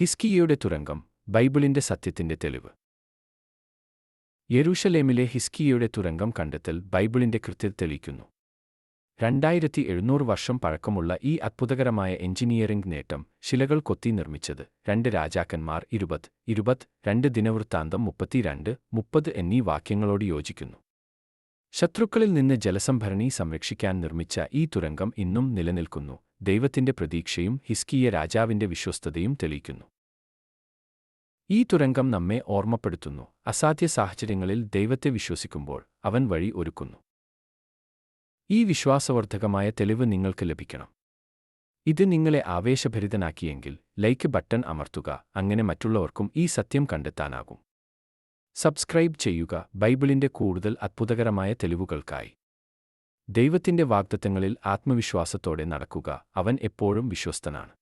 ഹിസ്കിയയുടെ തുരങ്കം ബൈബിളിന്റെ സത്യത്തിന്റെ തെളിവ്. യെരൂഷലേമിലെ ഹിസ്കിയയുടെ തുരങ്കം കണ്ടെത്തൽ ബൈബിളിന്റെ കൃത്യത തെളിയിക്കുന്നു. രണ്ടായിരത്തി എഴുന്നൂറ് വർഷം പഴക്കമുള്ള ഈ അത്ഭുതകരമായ എഞ്ചിനീയറിംഗ് നേട്ടം ശിലകൾ കൊത്തി നിർമ്മിച്ചത് രണ്ട് രാജാക്കന്മാർ ഇരുപത് ഇരുപത് രണ്ട് ദിനവൃത്താന്തം മുപ്പത്തിരണ്ട് മുപ്പത് എന്നീ വാക്യങ്ങളോട് യോജിക്കുന്നു. ശത്രുക്കളിൽ നിന്ന് ജലസംഭരണി സംരക്ഷിക്കാൻ നിർമ്മിച്ച ഈ തുരങ്കം ഇന്നും നിലനിൽക്കുന്നു. ദൈവത്തിന്റെ പ്രതീക്ഷയും ഹിസ്കിയ രാജാവിന്റെ വിശ്വസ്തതയും തെളിയിക്കുന്നു. ഈ തുരങ്കം നമ്മെ ഓർമ്മപ്പെടുത്തുന്നു. അസാധ്യ സാഹചര്യങ്ങളിൽ ദൈവത്തെ വിശ്വസിക്കുമ്പോൾ അവൻ വഴി ഒരുക്കുന്നു. ഈ വിശ്വാസവർദ്ധകമായ തെളിവ് നിങ്ങൾക്ക് ലഭിക്കണം. ഇത് നിങ്ങളെ ആവേശഭരിതനാക്കിയെങ്കിൽ ലൈക്ക് ബട്ടൺ അമർത്തുക. അങ്ങനെ മറ്റുള്ളവർക്കും ഈ സത്യം കണ്ടെത്താനാകും. സബ്സ്ക്രൈബ് ചെയ്യുക ബൈബിളിന്റെ കൂടുതൽ അത്ഭുതകരമായ തെളിവുകൾക്കായി. ദൈവത്തിന്റെ വാഗ്ദത്തങ്ങളിൽ ആത്മവിശ്വാസത്തോടെ നടക്കുക അവൻ എപ്പോഴും വിശ്വസ്തനാണ്.